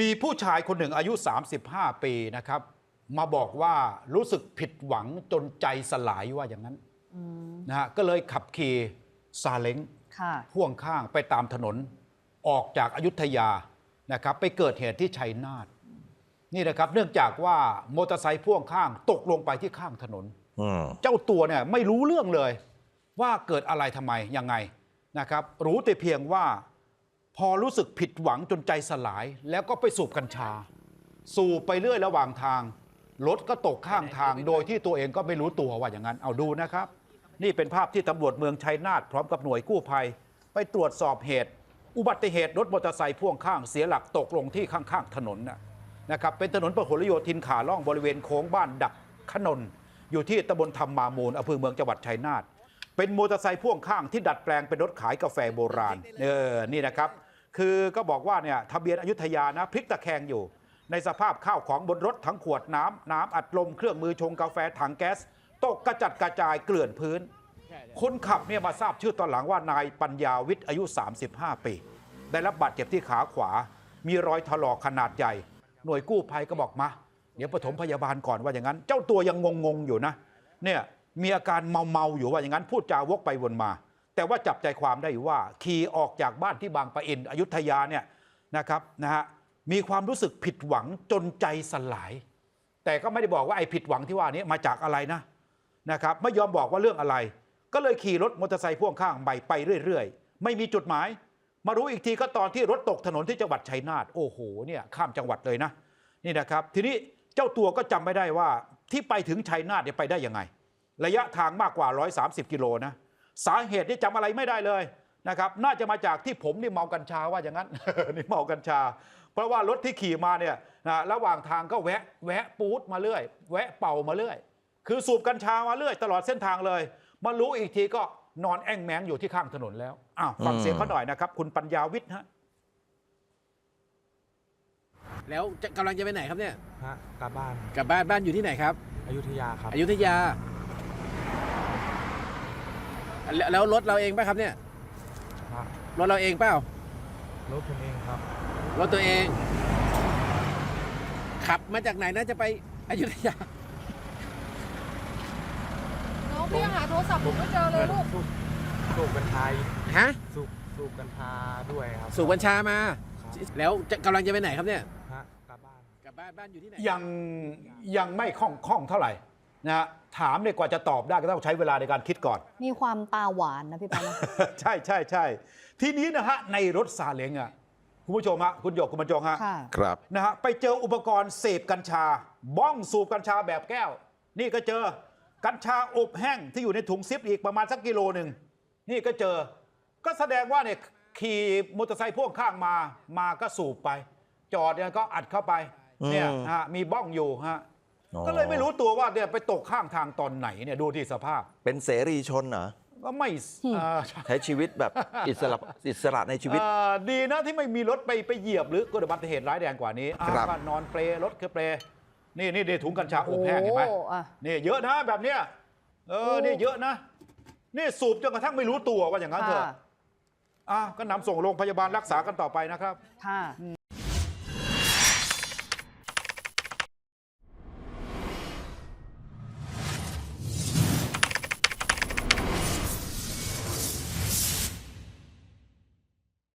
มีผู้ชายคนหนึ่งอายุ 35 ปีนะครับ มาบอกว่ารู้สึกผิดหวังจนใจสลายว่าอย่างนั้นอืมนะฮะก็เลยขับขี่ซาเล้งค่ะพ่วงข้างไปตามถนนออกจากอายุทยานะครับ ไปเกิดเหตุที่ชัยนาทนี่นะครับ เนื่องจากว่ามอเตอร์ไซค์พ่วงข้างตกลงไปที่ข้างถนนอืมเจ้าตัวเนี่ยไม่รู้เรื่องเลย ว่าเกิดอะไรทำไมยังไงนะครับ รู้แต่เพียงว่า พอรู้สึกผิดหวังจนใจสลาย แล้วก็ไปสูบกัญชา สูบไปเรื่อยระหว่างทาง รถก็ตกข้างทาง โดยที่ตัวเองก็ไม่รู้ตัวว่าอย่างนั้น เอาดูนะครับ นี่เป็นภาพที่ตำรวจเมืองชัยนาทพร้อมกับหน่วยกู้ภัย ไปตรวจสอบเหตุ อุบัติเหตุรถมอเตอร์ไซค์พ่วงข้างเสียหลักตกลงที่ข้างๆถนนนะนะครับเป็นถนนพหลโยธินขาล่องบริเวณโค้งบ้านดักขนนอยู่ที่ตำบลธรรมมามูลอำเภอเมืองจังหวัดชัยนาทเป็นมอเตอร์ไซค์พ่วงข้างที่ดัดแปลงเป็นรถขายกาแฟโบราณเออนี่นะครับ คือก็บอกว่าเนี่ยทะเบียนอยุธยานะพลิกตะแคงอยู่ ในสภาพข้าวของบนรถทั้งขวดน้ำน้ำอัดลมเครื่องมือชงกาแฟถังแก๊สตกกระจัดกระจายเกลื่อนพื้น คนขับเนี่ยมาทราบชื่อตอนหลังว่านายปัญญาวิทย์อายุ 35 ปี ได้รับบาดเจ็บที่ขาขวา มีรอยถลอกขนาดใหญ่ หน่วยกู้ภัยก็บอกมา เดี๋ยวปฐมพยาบาลก่อนว่าอย่างนั้น เจ้าตัวยังงงๆอยู่นะเนี่ยมีอาการเมาๆอยู่ว่าอย่างนั้นพูดจาวกไปวนมา แต่ว่าจับใจความได้ว่าขี่ออกจากบ้านที่บางปะอินอยุธยาเนี่ยนะครับนะฮะมีความรู้สึกผิดหวังจนใจสลาย แต่ก็ไม่ได้บอกว่าไอ้ผิดหวังที่ว่านี้มาจากอะไรนะนะครับไม่ยอมบอกว่าเรื่องอะไร ก็เลยขี่รถมอเตอร์ไซค์พ่วงข้างไปไปเรื่อย ๆ ไม่มีจุดหมาย มารู้อีกทีก็ตอนที่รถตกถนนที่จังหวัดชัยนาทโอ้โหเนี่ยข้ามจังหวัดเลยนะนี่นะครับทีนี้เจ้าตัวก็จำไม่ได้ว่าที่ไปถึงชัยนาทเนี่ยไปได้ยังไง ระยะทางมากกว่า 130 กิโลนะ สาเหตุที่จำอะไรไม่ได้เลยนะครับน่าจะมาจากที่ผมนี่เมากัญชาว่าอย่างนั้นนี่เมากัญชา เพราะว่ารถที่ขี่มาเนี่ยนะระหว่างทางก็แวะแวะปูดมาเรื่อย แวะเป่ามาเรื่อย คือสูบกัญชามาเรื่อย ตลอดเส้นทางเลยมารู้อีกทีก็นอนแอ่งแมงอยู่ที่ข้างถนนแล้วอ้าวฟังเสียงเขาหน่อยนะครับ คุณปัญญาวิทย์ฮะแล้วจะกำลังจะไปไหนครับเนี่ยฮะกลับบ้านกลับบ้านบ้านอยู่ที่ไหนครับอยุธยาครับอยุธยา แล้วแล้วรถเราเองป่ะครับเนี่ยฮะรถเราเองเปล่ารถผมเองครับ รถตัวเอง ขับมาจากไหนนะจะไปอยุธยา น้องพี่ยังหาโทรศัพท์ผมไม่เจอเลยลูก สูบสูบกัญชาฮะ สูบสูบกัญชาด้วยครับสูบกัญชามา ครับแล้วจะกำลังจะไปไหนครับเนี่ยฮะกลับบ้าน กลับบ้านบ้านอยู่ที่ไหน ยังยังไม่คล่องคล่องเท่าไหร่ นะฮะถามเนี่ยกว่าจะตอบได้ก็ต้องใช้เวลาในการคิดก่อน มีความตาหวานนะพี่ปานะ ใช่ใช่ใช่ทีนี้นะฮะในรถซาเล้งอะคุณผู้ชมฮะคุณหยกคุณบรรจงฮะค่ะ ครับ นะฮะไปเจออุปกรณ์เสพกัญชา บ้องสูบกัญชาแบบแก้ว นี่ก็เจอกัญชาอบแห้งที่อยู่ในถุงซิปอีกประมาณสักกิโลหนึ่งนี่ก็เจอ ก็แสดงว่าเนี่ยขี่มอเตอร์ไซค์พ่วงข้างมามาก็สูบไป จอดเนี่ยก็อัดเข้าไปเนี่ยอืมฮะมีบ้องอยู่ฮะอ๋อ ก็เลยไม่รู้ตัวว่าเนี่ยไปตกข้างทางตอนไหนเนี่ยดูที่สภาพ เป็นเสรีชนเหรอ ก็ไม่เอ่อใช้ชีวิตแบบอิสระอิสระในชีวิต เอ่อดีนะที่ไม่มีรถไปไปเหยียบหรือเกิดอุบัติเหตุร้ายแรงกว่านี้อ้าวครับ ก็นอนเปลรถคือเปลนี่นี่นี่ถุงกัญชาอบแห้งเห็นไหม โอ้อะ นี่เยอะนะแบบเนี้ยเออโอ้นี่เยอะนะ นี่สูบจนกระทั่งไม่รู้ตัวว่าอย่างนั้นเถอะค่ะอะก็นำส่งโรงพยาบาลรักษากันต่อไปนะครับ ค่ะ